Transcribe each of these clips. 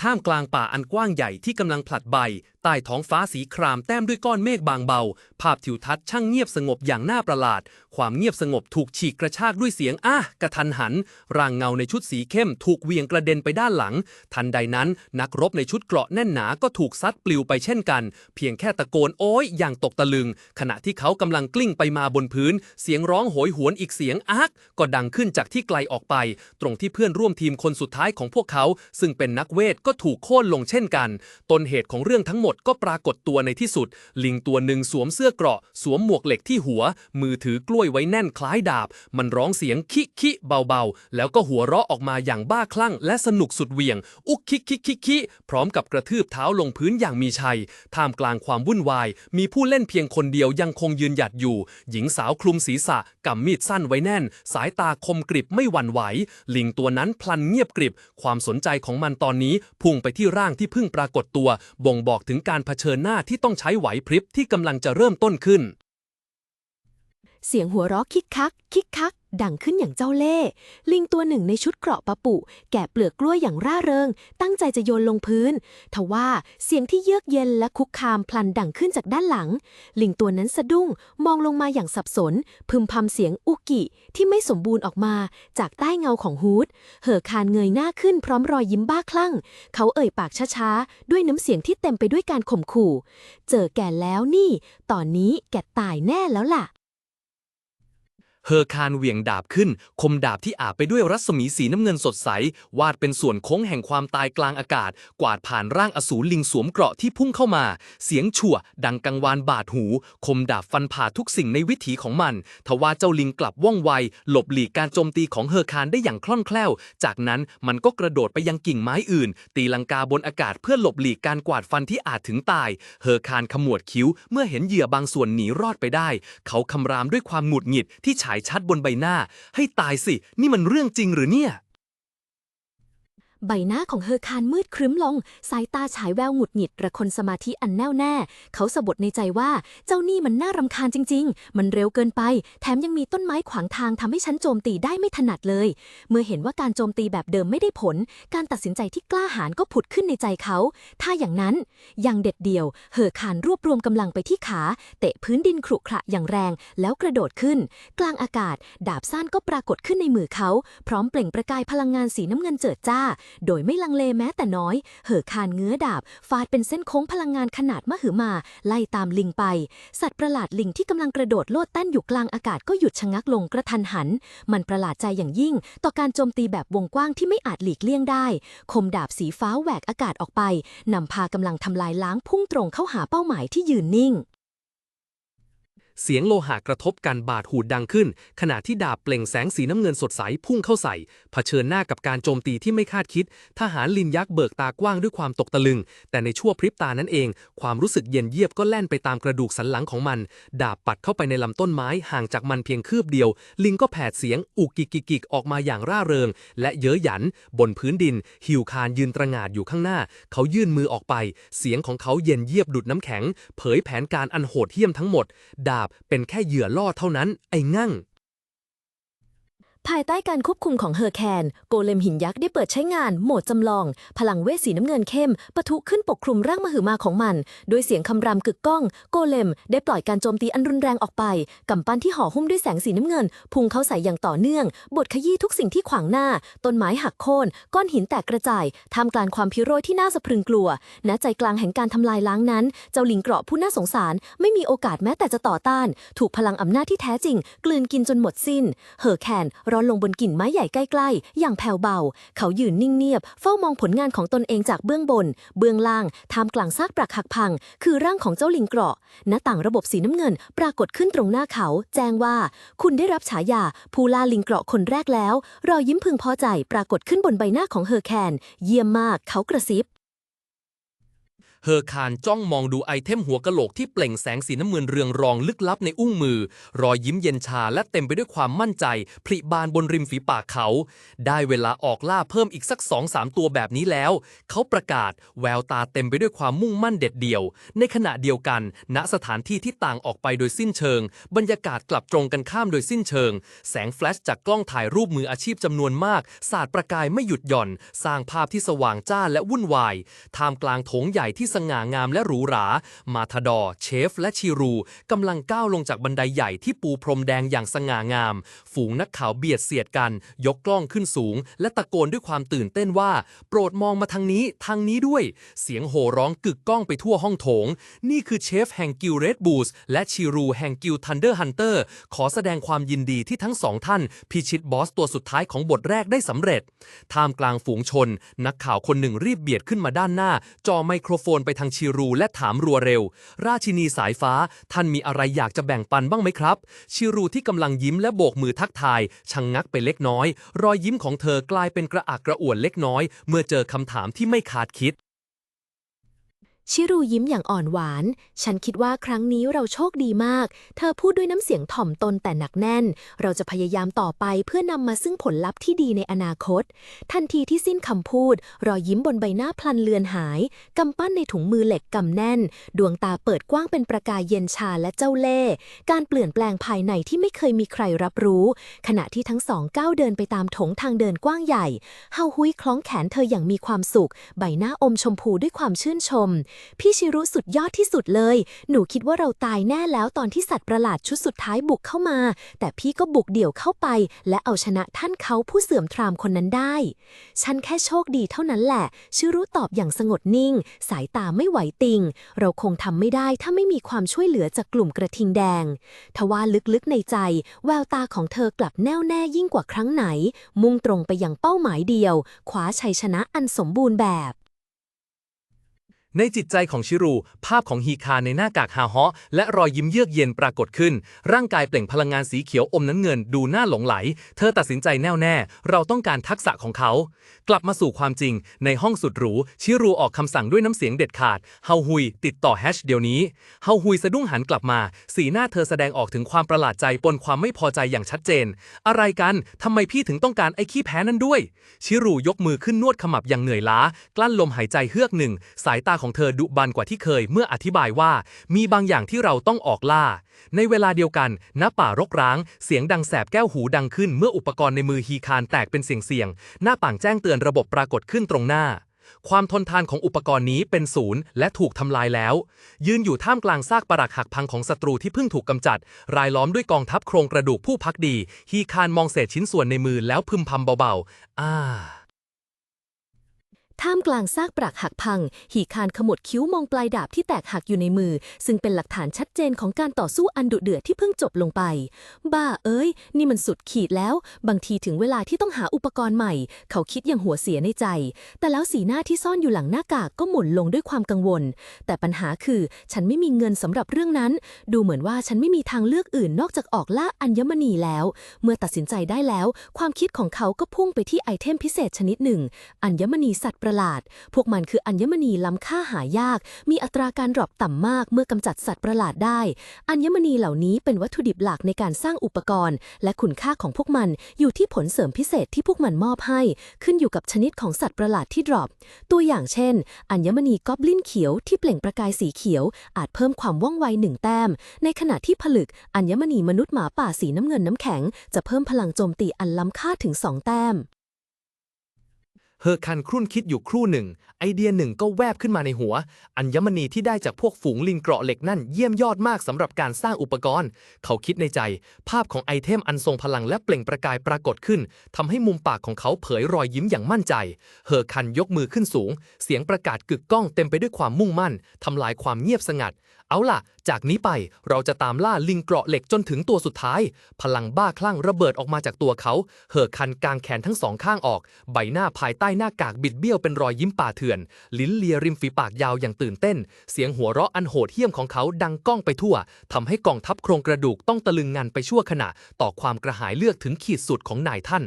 ท่ามกลางป่าอันกว้างใหญ่ที่กำลังผลัดใบใต้ท้องฟ้าสีครามแต้มด้วยก้อนเมฆบางเบา ภาพทิวทัศน์ช่างเงียบสงบอย่างน่าประหลาด ความเงียบสงบถูกฉีกกระชากด้วยเสียงอ้ากระทันหัน ร่างเงาในชุดสีเข้มถูกเวียงกระเด็นไปด้านหลัง ทันใดนั้น นักรบในชุดเกราะแน่นหนาก็ถูกซัดปลิวไปเช่นกัน เพียงแค่ตะโกนโอ้ยอย่างตกตะลึง ขณะที่เขากำลังกลิ้งไปมาบนพื้น เสียงร้องโหยหวนอีกเสียงอากก็ดังขึ้นจากที่ไกลออกไป ตรงที่เพื่อนร่วมทีมคนสุดท้ายของพวกเขา ซึ่งเป็นนักเวทก็ถูกโค่นลงเช่นกัน ต้นเหตุของเรื่องทั้งหมดก็ปรากฏตัวในที่สุด ลิงตัวหนึ่งสวมเสื้อเกราะ สวมหมวกเหล็กที่หัว มือถือกล้วยไว้แน่นคล้ายดาบ มันร้องเสียงคิคิเบาๆ แล้วก็หัวเราะออกมาอย่างบ้าคลั่ง และสนุกสุดเหวี่ยง อุกคิคิคิคิพร้อมกับกระทืบเท้าลงพื้นอย่างมีชัย ท่ามกลางความวุ่นวาย มีผู้เล่นเพียงคนเดียวยังคงยืนหยัดอยู่ หญิงสาวคลุมศีรษะกำมีดสั้นไว้แน่น สายตาคมกริบไม่หวั่นไหว ลิงตัวนั้นพลันเงียบกริบ ความสนใจของมันตอนนี้พุ่งไปที่ร่างที่เพิ่งปรากฏตัว บ่งบอกถึงการเผชิญหน้าที่ต้องใช้ไหวพริบที่กำลังจะเริ่มต้นขึ้น เสียงหัวเราะคิกคัก คิกคัก ดังขึ้นอย่างเจ้าเล่ห์ลิงตัวหนึ่งในชุดเกราะปะปุ แกะเปลือกกล้วยอย่างร่าเริง ตั้งใจจะโยนลงพื้น ทว่าเสียงที่เยือกเย็นและคุกคามพลันดังขึ้นจากด้านหลัง ลิงตัวนั้นสะดุ้ง มองลงมาอย่างสับสน พึมพำเสียงอุกิที่ไม่สมบูรณ์ออกมาจากใต้เงาของฮูดเห่อคานเงยหน้าขึ้นพร้อมรอยยิ้มบ้าคลั่ง เขาเอ่ยปากช้าๆด้วยน้ำเสียงที่เต็มไปด้วยการข่มขู่ เจอแก่แล้วนี่ ตอนนี้แกตายแน่แล้วล่ะ เฮอร์คานเหวี่ยงดาบขึ้น คมดาบที่อาบไปด้วยรัศมีสีน้ำเงินสดใส วาดเป็นส่วนโค้งแห่งความตายกลางอากาศ กวาดผ่านร่างอสูรลิงสวมเกราะที่พุ่งเข้ามา เสียงชั่ว ดังกังวานบาดหู คมดาบฟันผ่าทุกสิ่งในวิถีของมัน ทว่าเจ้าลิงกลับว่องไว หลบหลีกการโจมตีของเฮอร์คานได้อย่างคล่องแคล่ว จากนั้นมันก็กระโดดไปยังกิ่งไม้อื่น ตีลังกาบนอากาศเพื่อหลบหลีกการกวาดฟันที่อาจถึงตาย เฮอร์คานขมวดคิ้ว เมื่อเห็นเหยื่อบางส่วนหนีรอดไปได้ เขาคำรามด้วยความหงุดหงิดที่ฉายชัดบนใบหน้า ให้ตายสิ นี่มันเรื่องจริงหรือเนี่ย ใบหน้าของเฮอคานมืดครึ้มลง สายตาฉายแววหงุดหงิดระคนสมาธิอันแน่วแน่ เขาสะบดในใจว่าเจ้านี่มันน่ารำคาญจริง ๆ มันเร็วเกินไป แถมยังมีต้นไม้ขวางทางทำให้ฉันโจมตีได้ไม่ถนัดเลย เมื่อเห็นว่าการโจมตีแบบเดิมไม่ได้ผล การตัดสินใจที่กล้าหาญก็ผุดขึ้นในใจเขา ถ้าอย่างนั้นยังเด็ดเดี่ยว เฮอคานรวบรวมกำลังไปที่ขา เตะพื้นดินขรุขระอย่างแรง แล้วกระโดดขึ้น กลางอากาศ ดาบสั้นก็ปรากฏขึ้นในมือเขา พร้อมเปล่งประกายพลังงานสีน้ำเงินเจิดจ้าโดยไม่ลังเลแม้แต่น้อย เหอคานเงื้อดาบ ฟาดเป็นเส้นโค้งพลังงานขนาดมหึมา ไล่ตามลิงไป สัตว์ประหลาดลิงที่กำลังกระโดดโลดเต้นอยู่กลางอากาศก็หยุดชะงักลงกระทันหัน มันประหลาดใจอย่างยิ่ง ต่อการโจมตีแบบวงกว้างที่ไม่อาจหลีกเลี่ยงได้ คมดาบสีฟ้าแหวกอากาศออกไปนำพากำลังทำลายล้างพุ่งตรงเข้าหาเป้าหมายที่ยืนนิ่ง เสียงโลหะกระทบกันบาดหูดดังขึ้น ขณะที่ดาบเปล่งแสงสีน้ำเงินสดใสพุ่งเข้าใส่ เผชิญหน้ากับการโจมตีที่ไม่คาดคิด ทหารลินยักษ์เบิกตากว้างด้วยความตกตะลึง แต่ในชั่วพริบตานั้นเอง ความรู้สึกเย็นเยียบก็แล่นไปตามกระดูกสันหลังของมัน ดาบปัดเข้าไปในลำต้นไม้ห่างจากมันเพียงคืบเดียว ลิงก็แผดเสียงอุกกิกกิกกิกออกมาอย่างร่าเริง และเย้ยหยัน บนพื้นดิน หิวคานยืนตระหง่านอยู่ข้างหน้า เขายื่นมือออกไป เสียงของเขาเย็นเยียบดุดน้ำแข็ง เผยแผนการอันโหดเหี้ยมทั้งหมดดาบเป็นแค่เหยื่อล่อเท่านั้น ไอ้งั่ง ภายใต้การควบคุมของเฮอร์แคนโกเลมหินยักษ์ได้เปิดใช้งาน โหมดจำลอง พลังเวทสีน้ำเงินเข้มปะทุขึ้นปกคลุมร่างมหึมาของมัน ด้วยเสียงคำรามกึกก้อง โกเลมได้ปล่อยการโจมตีอันรุนแรงออกไปกำปั้นที่ห่อหุ้มด้วยแสงสีน้ำเงิน พุ่งเข้าใส่อย่างต่อเนื่องบดขยี้ทุกสิ่งที่ขวางหน้า ต้นไม้หักโค่นก้อนหินแตกกระจายทำกลางความพิโรธที่น่าสะพรึงกลัวณใจกลางแห่งการทำลายล้างนั้น เจ้าลิงเกราะผู้น่าสงสาร ไม่มีโอกาสแม้แต่จะต่อต้าน ถูกพลังอำนาจที่แท้จริง กลืนกินจนหมดสิ้นเฮอร์แคนร้อนลงบนกิ่งไม้ใหญ่ใกล้ๆ อย่างแผ่วเบา เขายืนนิ่งเงียบ เฝ้ามองผลงานของตนเองจากเบื้องบน เบื้องล่างท่ามกลางซากปรักหักพัง คือร่างของเจ้าลิงเกราะ หน้าต่างระบบสีน้ำเงิน ปรากฏขึ้นตรงหน้าเขา แจ้งว่า คุณได้รับฉายาผู้ล่าลิงเกราะคนแรกแล้ว รอยยิ้มพึงพอใจปรากฏขึ้นบนใบหน้าของเฮอร์แคน เยี่ยมมาก เขากระซิบ เฮอคานจ้องมองดูไอเทมหัวกะโหลกที่เปล่งแสงสีน้ำเงินเรืองรองลึกลับในอุ้งมือ รอยยิ้มเย็นชาและเต็มไปด้วยความมั่นใจ ผลิบานบนริมฝีปากเขา ได้เวลาออกล่าเพิ่มอีกสักสองสามตัวแบบนี้แล้ว เขาประกาศ แววตาเต็มไปด้วยความมุ่งมั่นเด็ดเดี่ยว ในขณะเดียวกัน ณสถานที่ที่ต่างออกไปโดยสิ้นเชิง บรรยากาศกลับตรงกันข้ามโดยสิ้นเชิง แสงแฟลชจากกล้องถ่ายรูปมืออาชีพจำนวนมากสาดประกายไม่หยุดหย่อน สร้างภาพที่สว่างจ้าและวุ่นวายท่ามกลางโถงใหญ่ที่สง่างามและหรูหรา มาทาดอร์เชฟ และชิรูกำลังก้าวลงจากบันไดใหญ่ที่ปูพรมแดงอย่างสง่างาม ฝูงนักข่าวเบียดเสียดกัน ยกกล้องขึ้นสูง และตะโกนด้วยความตื่นเต้นว่า โปรดมองมาทางนี้ทางนี้ด้วย เสียงโห่ร้องกึกก้องไปทั่วห้องโถง นี่คือเชฟแห่งกิลเรดบูสและชิรูแห่งกิลทันเดอร์ฮันเตอร์ขอแสดงความยินดีที่ทั้งสองท่าน พิชิตบอสตัวสุดท้ายของบทแรกได้สำเร็จ ท่ามกลางฝูงชน นักข่าวคนหนึ่งรีบเบียดขึ้นมาด้านหน้า จอไมโครโฟนไปทางชิรูและถามรัวเร็ว ราชินีสายฟ้า ท่านมีอะไรอยากจะแบ่งปันบ้างไหมครับชิรูที่กำลังยิ้มและโบกมือทักทายชังงักไปเล็กน้อย รอยยิ้มของเธอกลายเป็นกระอักกระอ่วนเล็กน้อย เมื่อเจอคำถามที่ไม่คาดคิด ชิรูยิ้มอย่างอ่อนหวาน ฉันคิดว่าครั้งนี้เราโชคดีมาก เธอพูดด้วยน้ำเสียงถ่อมตนแต่หนักแน่น เราจะพยายามต่อไปเพื่อนำมาซึ่งผลลัพธ์ที่ดีในอนาคต ทันทีที่สิ้นคำพูด รอยยิ้มบนใบหน้าพลันเลือนหาย กำปั้นในถุงมือเหล็กกำแน่น ดวงตาเปิดกว้างเป็นประกายเย็นชาและเจ้าเล่ห์การเปลี่ยนแปลงภายในที่ไม่เคยมีใครรับรู้ ขณะที่ทั้งสองก้าวเดินไปตามถงทางเดินกว้างใหญ่เฮาฮุยคล้องแขนเธออย่างมีความสุข ใบหน้าอมชมพูด้วยความชื่นชมพี่ชิรุสุดยอดที่สุดเลย หนูคิดว่าเราตายแน่แล้วตอนที่สัตว์ประหลาดชุดสุดท้ายบุกเข้ามา แต่พี่ก็บุกเดี่ยวเข้าไป และเอาชนะท่านเขาผู้เสื่อมทรามคนนั้นได้ ฉันแค่โชคดีเท่านั้นแหละ ชิรุตอบอย่างสงบนิ่ง สายตาไม่ไหวติง เราคงทำไม่ได้ถ้าไม่มีความช่วยเหลือจากกลุ่มกระทิงแดง ทว่าลึกๆในใจ แววตาของเธอกลับแน่วแน่ยิ่งกว่าครั้งไหน มุ่งตรงไปยังเป้าหมายเดียว คว้าชัยชนะอันสมบูรณ์แบบ ในจิตใจของชิรู ภาพของฮีคาในหน้ากากฮาฮะและรอยยิ้มเยือกเย็นปรากฏขึ้น ร่างกายเปล่งพลังงานสีเขียวอมน้ำเงินดูน่าหลงไหล เธอตัดสินใจแน่วแน่ เราต้องการทักษะของเขา กลับมาสู่ความจริง ในห้องสุดหรู ชิรูออกคำสั่งด้วยน้ำเสียงเด็ดขาดเฮาฮุย ติดต่อแฮชเดี๋ยวนี้เฮาฮุยสะดุ้งหันกลับมา สีหน้าเธอแสดงออกถึงความประหลาดใจปนความไม่พอใจอย่างชัดเจน อะไรกันทำไมพี่ถึงต้องการไอ้ขี้แพ้นั่นด้วย ชิรูยกมือขึ้นนวดขมับอย่างเหนื่อยล้ากลั้นลมหายใจเฮือกหนึ่ง สายตาของเธอดุบันกว่าที่เคยเมื่ออธิบายว่ามีบางอย่างที่เราต้องออกล่า ในเวลาเดียวกันณป่ารกร้าง เสียงดังแสบแก้วหูดังขึ้นเมื่ออุปกรณ์ในมือฮีคานแตกเป็นเสียงเสียงๆหน้าต่างแจ้งเตือนระบบปรากฏขึ้นตรงหน้าความทนทานของอุปกรณ์นี้เป็นศูนย์และถูกทำลายแล้ว ยืนอยู่ท่ามกลางซากปรักหักพังของศัตรูที่เพิ่งถูกกำจัด รายล้อมด้วยกองทัพโครงกระดูกผู้พักดี ฮีคานมองเศษชิ้นส่วนในมือแล้วพึมพำเบาๆ อ่า ท่ามกลางซากปรักหักพัง หีคานขมวดคิ้วมองปลายดาบที่แตกหักอยู่ในมือ ซึ่งเป็นหลักฐานชัดเจนของการต่อสู้อันดุเดือดที่เพิ่งจบลงไป บ้าเอ้ย นี่มันสุดขีดแล้ว บางทีถึงเวลาที่ต้องหาอุปกรณ์ใหม่ เขาคิดอย่างหัวเสียในใจ แต่แล้วสีหน้าที่ซ่อนอยู่หลังหน้ากากก็หมุนลงด้วยความกังวล แต่ปัญหาคือฉันไม่มีเงินสำหรับเรื่องนั้น ดูเหมือนว่าฉันไม่มีทางเลือกอื่นนอกจากออกล่าอัญมณีแล้ว เมื่อตัดสินใจได้แล้ว ความคิดของเขาก็พุ่งไปที่ไอเทมพิเศษชนิดหนึ่ง อัญมณีสัตว์ประหลาด พวกมันคืออัญมณีล้ำค่าหายาก มีอัตราการดรอปต่ำมากเมื่อกำจัดสัตว์ประหลาดได้ อัญมณีเหล่านี้เป็นวัตถุดิบหลักในการสร้างอุปกรณ์ และคุณค่าของพวกมันอยู่ที่ผลเสริมพิเศษที่พวกมันมอบให้ ขึ้นอยู่กับชนิดของสัตว์ประหลาดที่ดรอป ตัวอย่างเช่น อัญมณีกอบลินเขียวที่เปล่งประกายสีเขียว อาจเพิ่มความว่องไวหนึ่งแต้ม ในขณะที่ผลึก อัญมณีมนุษย์หมาป่าสีน้ำเงินน้ำแข็ง จะเพิ่มพลังโจมตีอันล้ำค่าถึงสองแต้ม เฮอร์คันครุ่นคิดอยู่ครู่หนึ่ง ไอเดียหนึ่งก็แวบขึ้นมาในหัว อัญมณีที่ได้จากพวกฝูงลิงเกราะเหล็กนั่นเยี่ยมยอดมากสำหรับการสร้างอุปกรณ์ เขาคิดในใจ ภาพของไอเทมอันทรงพลังและเปล่งประกายปรากฏขึ้นทำให้มุมปากของเขาเผยรอยยิ้มอย่างมั่นใจ เฮอร์คันยกมือขึ้นสูง เสียงประกาศกึกก้องเต็มไปด้วยความมุ่งมั่นทำลายความเงียบสงัด เอาล่ะ จากนี้ไปเราจะตามล่าลิงเกราะเหล็กจนถึงตัวสุดท้าย พลังบ้าคลั่งระเบิดออกมาจากตัวเขา เห่อคันกลางแขนทั้งสองข้างออก ใบหน้าภายใต้หน้ากากบิดเบี้ยวเป็นรอยยิ้มป่าเถื่อน ลิ้นเลียริมฝีปากยาวอย่างตื่นเต้น เสียงหัวเราะอันโหดเหี้ยมของเขาดังก้องไปทั่วทำให้กองทัพโครงกระดูกต้องตะลึงงันไปชั่วขณะ ต่อความกระหายเลือดถึงขีดสุดของนายท่าน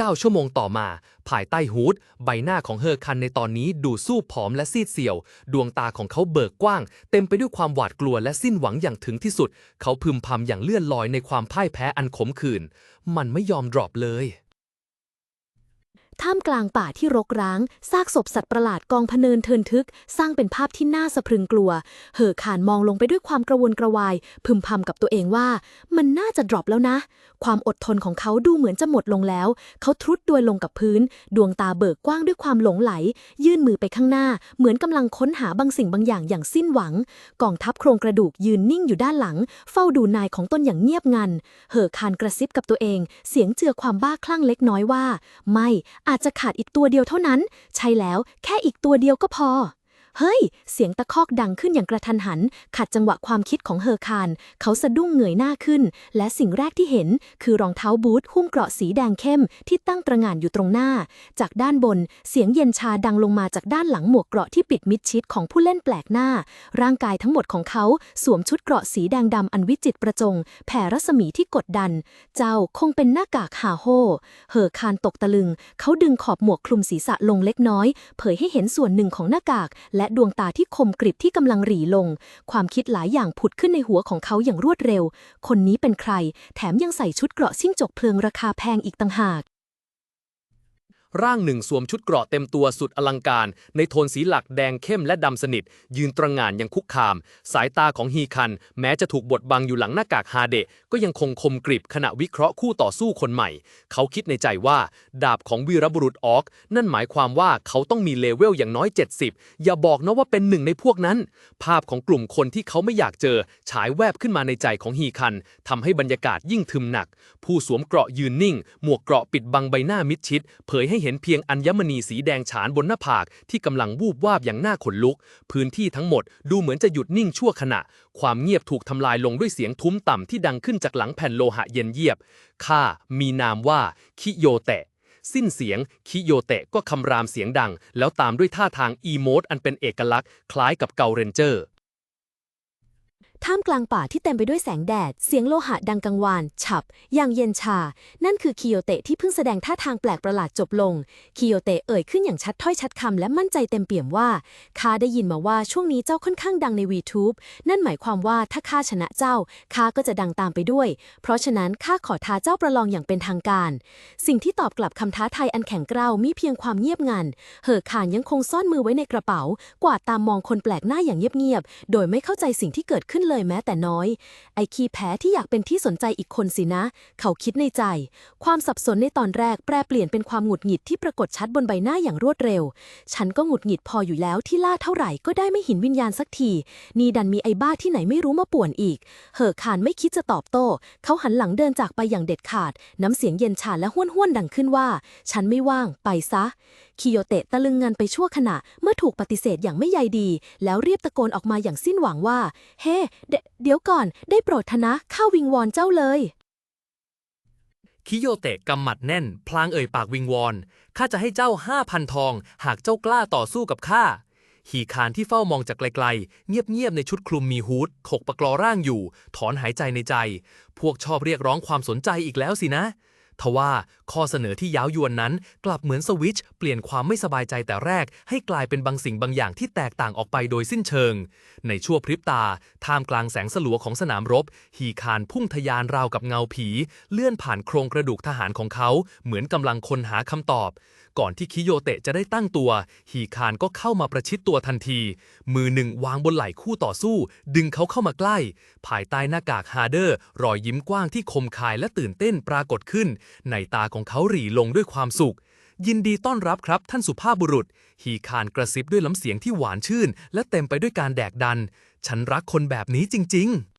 9 ชั่วโมงต่อมา ภายใต้ฮูด ใบหน้าของเฮอคันในตอนนี้ดูสู้ผอมและซีดเซียว ดวงตาของเขาเบิกกว้าง เต็มไปด้วยความหวาดกลัวและสิ้นหวังอย่างถึงที่สุด เขาพึมพำอย่างเลื่อนลอยในความพ่ายแพ้อันขมขื่น มันไม่ยอมดรอปเลย ท่ามกลางป่าที่รกร้าง ซากศพสัตว์ประหลาดกองพเนินเทินทึก สร้างเป็นภาพที่น่าสะพรึงกลัว เหอขานมองลงไปด้วยความกระวนกระวาย พึมพำกับตัวเองว่า มันน่าจะดรอปแล้วนะ ความอดทนของเขาดูเหมือนจะหมดลงแล้ว เขาทรุดตัวลงกับพื้น ดวงตาเบิกกว้างด้วยความหลงไหล ยื่นมือไปข้างหน้า เหมือนกำลังค้นหาบางสิ่งบางอย่างอย่างสิ้นหวัง กองทัพโครงกระดูกยืนนิ่งอยู่ด้านหลัง เฝ้าดูนายของตนอย่างเงียบงัน เหอคานกระซิบกับตัวเอง เสียงเจือความบ้าคลั่งเล็กน้อยว่า ไม่อาจจะขาดอีกตัวเดียวเท่านั้น ใช่แล้วแค่อีกตัวเดียวก็พอ เฮ้ย เสียงตะคอกดังขึ้นอย่างกระทันหัน ขัดจังหวะความคิดของเฮอคานเขาสะดุ้งเงยหน้าขึ้น และสิ่งแรกที่เห็นคือรองเท้าบูทหุ้มเกราะสีแดงเข้มที่ตั้งตระงานอยู่ตรงหน้า จากด้านบน เสียงเย็นชาดังลงมาจากด้านหลังหมวกเกราะที่ปิดมิดชิดของผู้เล่นแปลกหน้า ร่างกายทั้งหมดของเขาสวมชุดเกราะสีแดงดำอันวิจิตรประจง แผ่รัศมีที่กดดัน เจ้าคงเป็นหน้ากากหาโฮเหอคานตกตะลึง เขาดึงขอบหมวกคลุมศีรษะลงเล็กน้อย เผยให้เห็นส่วนหนึ่งของหน้ากากและดวงตาที่คมกริบที่กำลังหรี่ลง ความคิดหลายอย่างผุดขึ้นในหัวของเขาอย่างรวดเร็ว คนนี้เป็นใคร แถมยังใส่ชุดเกราะซิ่งจกเพลิงราคาแพงอีกต่างหาก ร่างหนึ่งสวมชุดเกราะเต็มตัวสุดอลังการ ในโทนสีหลักแดงเข้มและดำสนิท ยืนตระหง่านยังคุกคาม สายตาของฮีคัน แม้จะถูกบดบังอยู่หลังหน้ากากฮาเดะก็ยังคงคมกริบขณะวิเคราะห์คู่ต่อสู้คนใหม่ เขาคิดในใจว่า ดาบของวีรบุรุษออก นั่นหมายความว่าเขาต้องมีเลเวลอย่างน้อย 70 อย่าบอกนะว่าเป็นหนึ่งในพวกนั้น ภาพของกลุ่มคนที่เขาไม่อยากเจอ ฉายแวบขึ้นมาในใจของฮีคันทำให้บรรยากาศยิ่งทึมหนัก ผู้สวมเกราะยืนนิ่ง หมวกเกราะปิดบังใบหน้ามิดชิด เผยให้เห็นเพียงอัญมณีสีแดงฉานบนหน้าผากที่กำลังวูบวาบอย่างน่าขนลุก พื้นที่ทั้งหมดดูเหมือนจะหยุดนิ่งชั่วขณะ ความเงียบถูกทำลายลงด้วยเสียงทุ้มต่ำที่ดังขึ้นจากหลังแผ่นโลหะเย็นเยียบ ข้ามีนามว่า คิโยเตะ สิ้นเสียง คิโยเตะก็คำรามเสียงดัง แล้วตามด้วยท่าทางอีโมดอันเป็นเอกลักษณ์ คล้ายกับเกาเรนเจอร์ ท่ามกลางป่าที่เต็มไปด้วยแสงแดด เสียงโลหะดังกังวาน ฉับ อย่างเย็นชา นั่นคือคิโยเตะที่เพิ่งแสดงท่าทางแปลกประหลาดจบลง คิโยเตะเอ่ยขึ้นอย่างชัดถ้อยชัดคำและมั่นใจเต็มเปี่ยมว่าข้าได้ยินมาว่าช่วงนี้เจ้าค่อนข้างดังใน VTube นั่นหมายความว่าถ้าข้าชนะเจ้าข้าก็จะดังตามไปด้วย เพราะฉะนั้นข้าขอท้าเจ้าประลองอย่างเป็นทางการ สิ่งที่ตอบกลับคำท้าทายอันแข็งกร้าวมีเพียงความเงียบงัน เหอขานยังคงซ่อนมือไว้ในกระเป๋า กวาดตามมองคนแปลกหน้าอย่างเงียบๆ โดยไม่เข้าใจสิ่งที่เกิดขึ้นเลยแม้แต่น้อย ไอ้ขี้แพ้ที่อยากเป็นที่สนใจอีกคนสินะ เขาคิดในใจ ความสับสนในตอนแรกแปรเปลี่ยนเป็นความหงุดหงิดที่ปรากฏชัดบนใบหน้าอย่างรวดเร็ว ฉันก็หงุดหงิดพออยู่แล้วที่ล่าเท่าไหร่ก็ได้ไม่เหินวิญญาณสักที นี่ดันมีไอ้บ้าที่ไหนไม่รู้มาป่วนอีก เหอคานไม่คิดจะตอบโต้ เขาหันหลังเดินจากไปอย่างเด็ดขาด น้ำเสียงเย็นชาและห้วนห้วนดังขึ้นว่า ฉันไม่ว่าง ไปซะ คิโยเตะตะลึงงันไปชั่วขณะ เมื่อถูกปฏิเสธอย่างไม่ใยดี แล้วเรียบตะโกนออกมาอย่างสิ้นหวังว่า เฮ้เดเดี๋ยวก่อนได้โปรดทนะข้าวิงวอนเจ้าเลย คิโยเตะกำหมัดแน่น พลางเอ่ยปากวิงวอนข้าจะให้เจ้าห้าพันทอง หากเจ้ากล้าต่อสู้กับข้าฮีคานที่เฝ้ามองจากไกลๆ เงียบๆ ในชุดคลุมมีฮูดถกปะกลอร่างอยู่ ถอนหายใจในใจ พวกชอบเรียกร้องความสนใจอีกแล้วสินะ ทว่าข้อเสนอที่ย้าวยวนนั้น กลับเหมือนสวิตช์เปลี่ยนความไม่สบายใจแต่แรก ให้กลายเป็นบางสิ่งบางอย่างที่แตกต่างออกไปโดยสิ้นเชิง ในชั่วพริบตา ท่ามกลางแสงสลัวของสนามรบ ฮีคารพุ่งทะยานราวกับเงาผี เลื่อนผ่านโครงกระดูกทหารของเขา เหมือนกำลังค้นหาคำตอบ ก่อนที่คิโยเตะจะได้ตั้งตัว ฮีคานก็เข้ามาประชิดตัวทันที มือหนึ่งวางบนไหล่คู่ต่อสู้ ดึงเขาเข้ามาใกล้ ภายใต้หน้ากากฮาร์เดอร์ รอยยิ้มกว้างที่คมคายและตื่นเต้นปรากฏขึ้น ในตาของเขาหรี่ลงด้วยความสุข ยินดีต้อนรับครับท่านสุภาพบุรุษ ฮีคานกระซิบด้วยล้ำเสียงที่หวานชื่น และเต็มไปด้วยการแดกดัน ฉันรักคนแบบนี้จริง ๆ